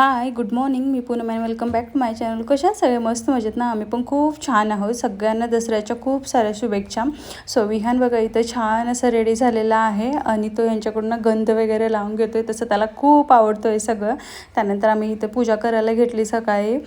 High good morning me Poonam and welcome back to my channel कशा सगळे? मस्त मजेत ना? आम्ही पण खूप छान आहोत. सगळ्यांना दसऱ्याच्या खूप साऱ्या शुभेच्छा. सो विहान बघा इथं छान असं रेडी झालेला आहे. आणि तो यांच्याकडून गंध वगैरे लावून घेतो आहे तसं त्याला खूप आवडतं आहे सगळं. त्यानंतर आम्ही इथं पूजा करायला घेतली सकाळी.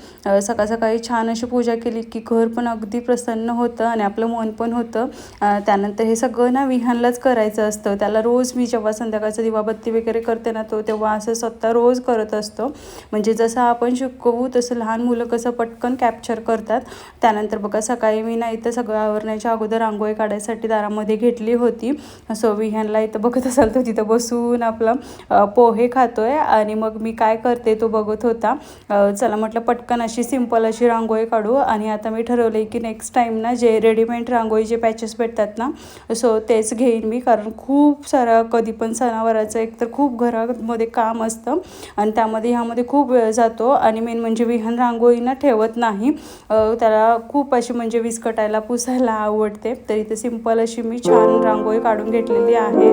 सकाळ सकाळी छान अशी पूजा केली की घर पण अगदी प्रसन्न होतं आणि आपलं मन पण होतं. त्यानंतर हे सगळं ना विहानलाच करायचं असतं. त्याला रोज मी जेव्हा संध्याकाळचं दिवाबत्ती वगैरे करते ना तो तेव्हा असं स्वतः रोज करत असतो. म्हणजे जसं आपण शिकवू तसं लहान मुलं कसं पटकन कॅप्चर करतात. त्यानंतर बघा सकाळी मी नाही तर सगळं आवरण्याच्या अगोदर रांगोळी काढायसाठी दारामध्ये घेतली होती. सो विहानला इथं बघत असाल तर तिथं बसून आपलं पोहे खातो आहे आणि मग मी काय करते तो बघत होता. चला म्हटलं पटकन अशी सिंपल अशी रांगोळी काढू आणि आता मी ठरवलं की नेक्स्ट टाईम ना जे रेडीमेड रांगोळी जे पॅचेस भेटतात ना सो तेच घेईन मी. कारण खूप सारा कधी पण सणावाराचं एक तर खूप घरामध्ये काम असतं आणि त्यामध्ये ह्यामध्ये खूप वेळ जातो आणि मेन म्हणजे विहान रांगोळी ना ठेवत नाही. अ, त्याला खूप अशी म्हणजे विस्कटायला पुसायला आवडते. तर इथे सिंपल अशी मी छान रांगोळी काढून घेतलेली आहे.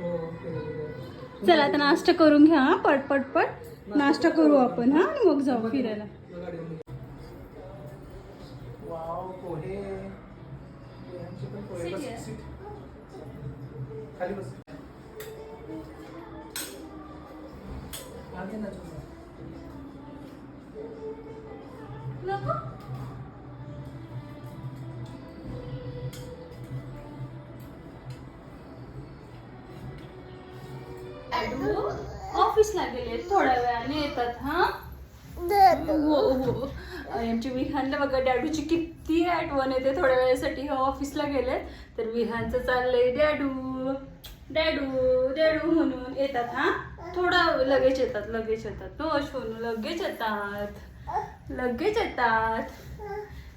हो. चला आता नाश्ता करून घ्या हा, पट पट पट. नाश्ता करू आपण हा. मग जाऊ फिरायला गाडी घेऊन. वाव पोहे पोह्यांचे पण पोहे. बस, सीट. खाली बस ना तुझं. ऑफिसला गेले थोड्या वेळाने येतात हा हो हो. आमच्या विहानला बघा डॅडूची किती आठवण येते. थोड्या वेळासाठी हे ऑफिसला गेले तर विहानचं चाललंय डॅडू डॅडू डॅडू म्हणून येतात हा? थोडा लगेच येतात लगेच येतात. हो सोनू लगेच येतात. लगेच येतात.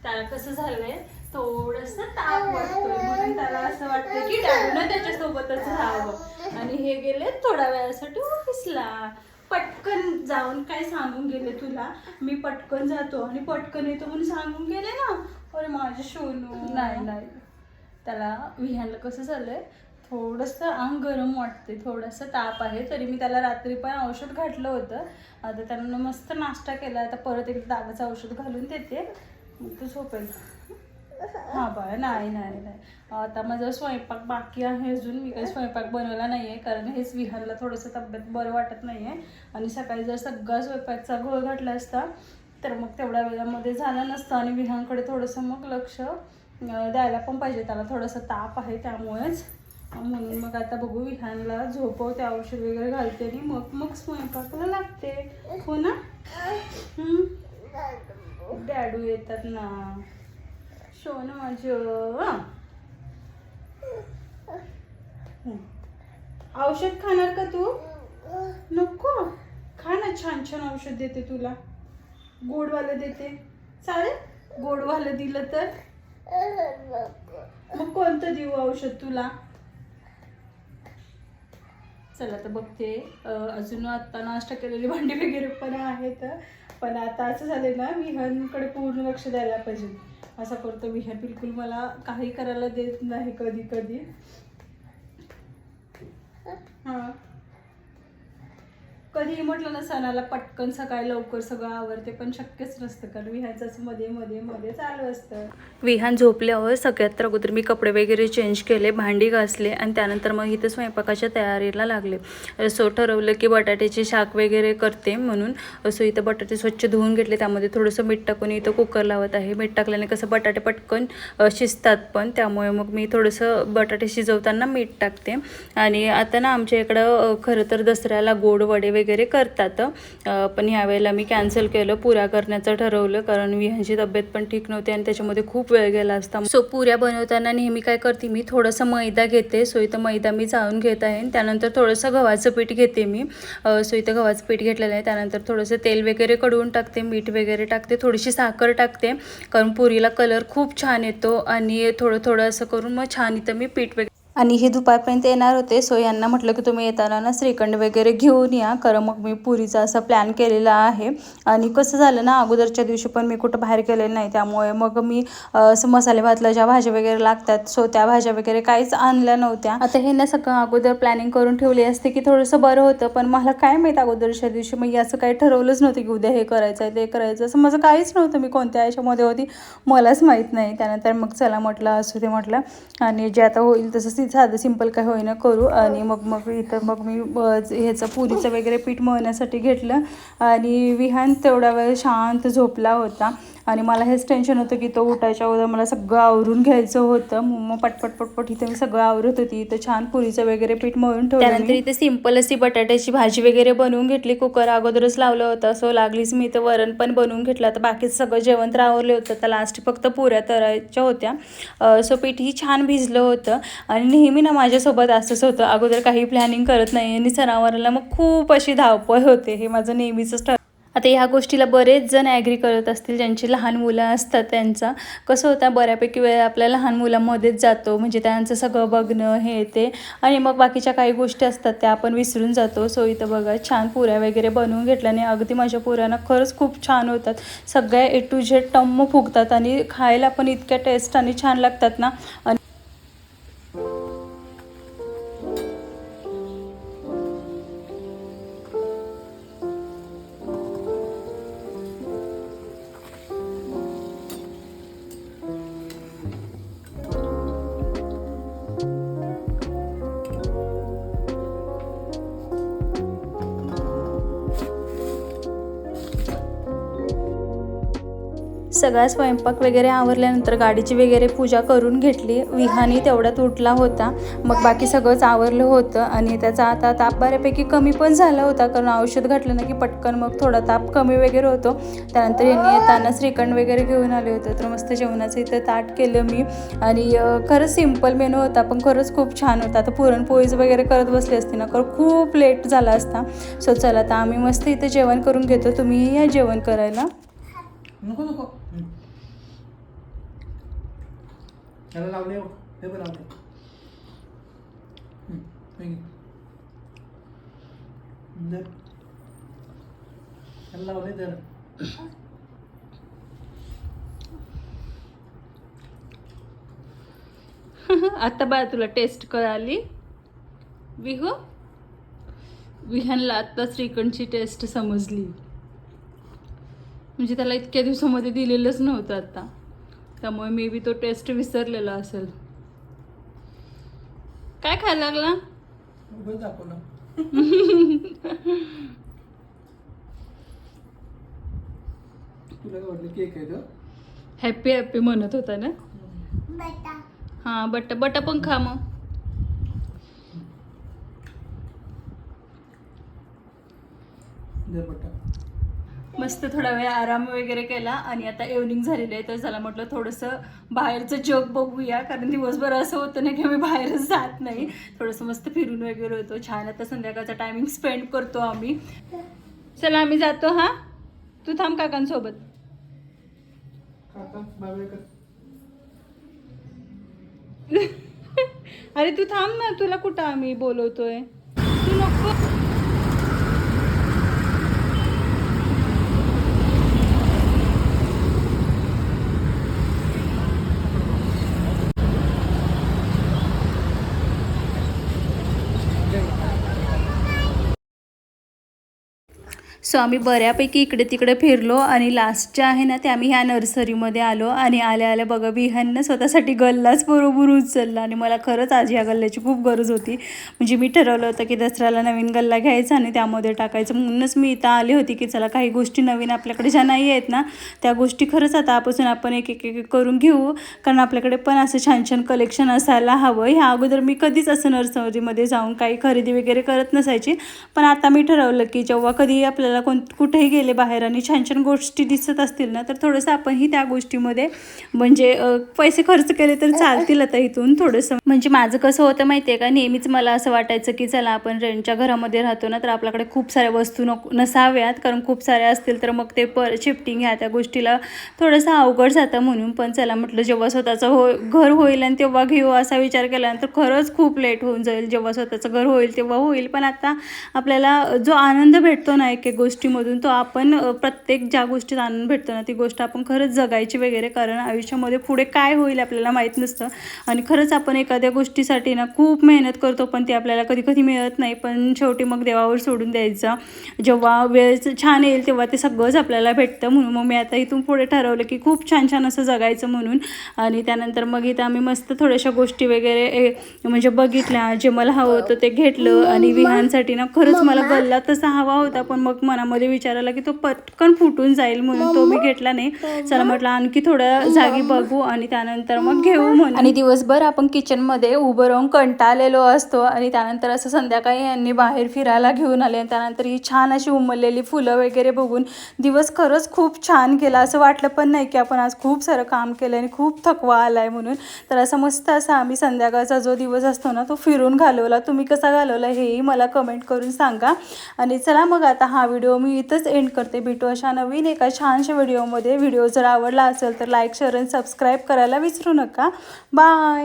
त्याला कसं झालंय थोडस ताप वाटतोय. म्हणून त्याला असं वाटतं की डॅडूनं त्याच्यासोबतच राहावं. आणि हे गेले थोड्या वेळासाठी ऑफिसला. पटकन जाऊन काय सांगून गेले तुला? मी पटकन जातो आणि पटकन येतो म्हणून सांगून गेले ना? अरे माझे सोनू. नाही नाही. त्याला विहानला कसं झालंय? थोडंसं अंग गरम वाटते थोडंसं ताप आहे. तरी मी त्याला रात्री पण औषध घातलं होतं. आता त्यांना मस्त नाश्ता केला. आता परत एकदा तापाचं औषध घालून देते. मग तू झोपेल. हां बाळा नाही नाही नाही. आता माझा स्वयंपाक बाकी आहे अजून. मी काही स्वयंपाक बनवला नाही आहे कारण हेच विहारला थोडंसं तब्येत बरं वाटत नाही आहे आणि सकाळी जर सगळा स्वयंपाकचा घोळ घातला असता तर मग तेवढ्या वेळामध्ये झालं नसतं. आणि विहांकडे थोडंसं मग लक्ष द्यायला पण पाहिजे. त्याला थोडासा ताप आहे त्यामुळेच. म्हणून मग आता बघू विहानला झोपवते औषध वगैरे घालते आणि मग मग स्वयंपाकाला लागते. हो ना? डॅडू येतात ना. सोनो माझं औषध खाणार का तू? नको. खा ना छान छान औषध देते तुला. गोडवालं देते. चालेल? गोडवालं दिलं तर? मग कोणतं देऊ औषध तुला? चला तर बघते. अजून आत्ता नाश्ता केलेली भांडी वगैरे पण आहेत. पण आता असं झालं ना विहानकडे पूर्ण लक्ष द्यायला पाहिजे. असं करतो विहान बिलकुल मला काही करायला देत नाही कधी कधी हां. कधीही म्हटलं ना सणाला पटकन सकाळी लवकर सगळं आवरते पण शक्यच नसतं कारण विहानचं असं मध्ये मध्ये मध्ये चालू असतं. विहान झोपल्यावर सगळ्यात तर अगोदर मी कपडे वगैरे चेंज केले भांडी घासले आणि त्यानंतर मग इथं स्वयंपाकाच्या तयारीला लागले. सो ठरवलं की बटाट्याचे शाक वगैरे करते म्हणून सो इथं बटाटे स्वच्छ धुवून घेतले. त्यामध्ये थोडंसं मीठ टाकून इथं कुकर लावत आहे. मीठ टाकल्याने कसं बटाटे पटकन शिजतात पण त्यामुळे मग मी थोडंसं बटाटे शिजवताना मीठ टाकते. आणि आता ना आमच्या इकडं खरं तर दसऱ्याला गोड वडे वगैरे करतात. पण ह्यावेळेला मी कॅन्सल केलं. पुऱ्या करण्याचं ठरवलं. कारण विहांची तब्येत पण ठीक नव्हती आणि त्याच्यामध्ये खूप वेळ गेला असता. सो पुऱ्या बनवताना नेहमी काय करते मी? थोडंसं मैदा घेते. सो इथं मैदा मी चाळून घेत आहे. आणि त्यानंतर थोडंसं गव्हाचं पीठ घेते मी. सो इथं गव्हाचं पीठ घेतलेलं आहे. त्यानंतर थोडंसं तेल वगैरे कडवून टाकते. मीठ वगैरे टाकते. थोडीशी साखर टाकते. कारण पुरीला कलर खूप छान येतो. आणि थोडं थोडं असं करून मग छान इथं मी पीठ वगैरे आणि हे दुपारपर्यंत येणार होते. सो यांना म्हटलं की तुम्ही येताना ना श्रीखंड वगैरे घेऊन या. कारण मग मी पुरीचा असा प्लॅन केलेला आहे. आणि कसं झालं ना अगोदरच्या दिवशी पण मी कुठं बाहेर गेलेलं नाही. त्यामुळे मग मी असं मसाले भातला ज्या भाज्या वगैरे लागतात सो त्या भाज्या वगैरे काहीच आणल्या नव्हत्या. आता हे ना सगळं अगोदर प्लॅनिंग करून ठेवली असते की थोडंसं बरं होतं. पण मला काय माहीत अगोदरच्या दिवशी मी असं काही ठरवलंच नव्हतं की उद्या हे करायचं आहे ते करायचं असं माझं काहीच नव्हतं. मी कोणत्या याच्यामध्ये होती मलाच माहीत नाही. त्यानंतर मग चला म्हटलं असू ते म्हटलं. आणि जे आता होईल तसं साधं सिंपल काय होईना करू. आणि मग मग इथं मग मी ह्याचं पुरीचं वगैरे पीठ मळण्यासाठी घेतलं. आणि विहान तेवढा वेळ शांत झोपला होता. आणि मला हेच टेन्शन होतं की तो उठायच्या अगोदर मला सगळं आवरून घ्यायचं होतं. मग पटपट पटपट इथे मी सगळं आवरत होती. इथं छान पुरीचं वगैरे पीठ मळून ठेवलं त्यानंतर इथे सिंपल अशी बटाट्याची भाजी वगैरे बनवून घेतली. कुकर अगोदरच लावलं होतं. सो लागलीच मी इथं वरण पण बनवून घेतलं. आता बाकीचं सगळं जेवण तर आवरले होतं. तर लास्ट फक्त पुऱ्या तरायच्या होत्या. सो पीठही छान भिजलं होतं. आणि नेहमी ना माझ्यासोबत असंच होतं. अगोदर काही प्लॅनिंग करत नाही आणि सणावाराला मग खूप अशी धावपळ होते. हे माझं नेहमीच आता ह्या गोष्टीला बरेच जण ॲग्री करत असतील. ज्यांची लहान मुलं असतात त्यांचा. कसं होतं बऱ्यापैकी वेळ आपल्या लहान मुलांमध्येच जातो. म्हणजे त्यांचं सगळं बघणं हे ते. आणि मग बाकीच्या काही गोष्टी असतात त्या आपण विसरून जातो. सो इथं बघा छान पुऱ्या वगैरे बनवून घेतल्याने अगदी माझ्या पुऱ्यांना खरंच खूप छान होतात. सगळ्या ए टू झेड टम्म फुगतात आणि खायला पण इतक्या टेस्ट आणि छान लागतात ना. आणि सगळा स्वयंपाक वगैरे आवरल्यानंतर गाडीची वगैरे पूजा करून घेतली. विहानी तेवढ्यात उठला होता. मग बाकी सगळंच आवरलं होतं आणि त्याचा आता ताप बऱ्यापैकी कमी पण झाला होता. कारण औषध घातलं ना की पटकन मग थोडा ताप कमी वगैरे होतो. त्यानंतर यांनी येताना श्रीखंड वगैरे घेऊन आले होते. तर मस्त जेवणाचं इथं ताट केलं मी. आणि खरंच सिंपल मेनू होता पण खरंच खूप छान होता. आता पुरणपोळीज वगैरे करत बसली असती ना तर खूप लेट झाला असता. सो चला आता आम्ही मस्त इथं जेवण करून घेतो. तुम्हीही या जेवण करायला. नको नको. हम्म. आता तुला टेस्ट कळाली विहू? विहानला आत्ता श्रीखंडची टेस्ट समजली. म्हणजे त्याला इतक्या दिवसामध्ये दिलेलंच नव्हतं आता. त्यामुळे मे बी तो टेस्ट विसरलेला असेल. काय खायला लागला? उगाच दाखवलं. तुला काय वाटलं केक आहे तो हॅप्पी हॅप्पी म्हणत होता ना? हां बट बटा पण खा मग. दे बटा. मस्त थोडा वेळ आराम वगैरे केला आणि आता इव्हनिंग झालेली आहे. तर झाला म्हटलं थोडंसं बाहेरचं जग बघूया. कारण दिवसभर असं होतं ना की आम्ही बाहेरच जात नाही. थोडंसं मस्त फिरून वगैरे होतो. छान आता संध्याकाळचा टायमिंग स्पेंड करतो आम्ही. चला आम्ही जातो हां? तू थांब काकांसोबत. अरे तू थांब ना. तुला कुठं आम्ही बोलवतोय? तू नको. सो आम्ही बऱ्यापैकी इकडे तिकडे फिरलो आणि लास्टच्या आहे ना ते आम्ही ह्या नर्सरीमध्ये आलो आणि आल्या आल्या बघा बिहांना स्वतःसाठी गल्लाच बरोबर उचलला आणि मला खरंच आज ह्या गल्ल्याची खूप गरज होती. म्हणजे मी ठरवलं होतं की दसऱ्याला नवीन गल्ला घ्यायचा आणि त्यामध्ये टाकायचं. म्हणूनच मी इथं आले होती की चला काही गोष्टी नवीन आपल्याकडे ज्या नाही आहेत ना त्या गोष्टी खरंच आता आपासून आपण एक एक एक करून घेऊ. कारण आपल्याकडे पण असं छान छान कलेक्शन असायला हवं. ह्या अगोदर मी कधीच असं नर्सरीमध्ये जाऊन काही खरेदी वगैरे करत नसायची. पण आता मी ठरवलं की जेव्हा कधी आपल्याला आपल्याला कोण कुठेही गेले बाहेर आणि छान छान गोष्टी दिसत असतील ना तर थोडंसं आपणही त्या गोष्टीमध्ये म्हणजे पैसे खर्च केले तर चालतील आता इथून थोडंसं. म्हणजे माझं कसं होतं माहिती आहे का नेहमीच मला असं वाटायचं की चला आपण रेंटच्या घरामध्ये राहतो ना तर आपल्याकडे खूप साऱ्या वस्तू नको नसाव्यात कारण खूप साऱ्या असतील तर मग ते पर शिफ्टिंग ह्या त्या गोष्टीला थोडंसं अवघड जातं म्हणून पण चला म्हटलं जेव्हा स्वतःचं हो घर होईल आणि तेव्हा घेऊ असा विचार केल्यानंतर खरंच खूप लेट होऊन जाईल. जेव्हा स्वतःचं घर होईल तेव्हा होईल. पण आता आपल्याला जो आनंद भेटतो ना एक एक गोष्टीमधून तो आपण प्रत्येक ज्या गोष्टीत आनंद भेटतो ना ती गोष्ट आपण खरंच जगायची वगैरे कारण आयुष्यामध्ये पुढे काय होईल आपल्याला माहीत नसतं. आणि खरंच आपण एखाद्या गोष्टीसाठी ना खूप मेहनत करतो पण ती आपल्याला कधी कधी मिळत नाही. पण शेवटी मग देवावर सोडून द्यायचं. जेव्हा वेळ छान येईल तेव्हा ते सगळंच आपल्याला भेटतं म्हणून. मग मी आता इथून पुढे ठरवलं की खूप छान छान असं जगायचं म्हणून. आणि त्यानंतर मग इथं आम्ही मस्त थोड्याशा गोष्टी वगैरे म्हणजे बघितल्या. जे मला हवं होतं ते घेतलं. आणि विहानसाठी ना खरंच मला गल्ला तसा हवा होता. पण मग मनामध्ये विचार आला की तो पटकन फुटून जाईल म्हणून तो मी घेतला नाही. चला म्हटलं आणखी थोड्या जागी बघू आणि त्यानंतर मग घेऊ म्हणून. आणि दिवसभर आपण किचनमध्ये उभं राहून कंटाळलेलो असतो आणि त्यानंतर असं संध्याकाळी यांनी बाहेर फिरायला घेऊन आले आणि त्यानंतर ही छान अशी उमललेली फुलं वगैरे बघून दिवस खरंच खूप छान गेला. असं वाटलं पण नाही की आपण आज खूप सारं काम केलं आणि खूप थकवा आला आहे म्हणून. तर असं मस्त असा आम्ही संध्याकाळचा जो दिवस असतो ना तो फिरून घालवला. तुम्ही कसा घालवला हेही मला कमेंट करून सांगा. आणि चला मग आता हा व्हिडिओ मी इथंच एंड करते. भेटू अशा नवीन एका छानशा व्हिडिओमध्ये. व्हिडिओ जर आवडला असेल तर लाईक शेअर आणि सबस्क्राईब करायला विसरू नका. बाय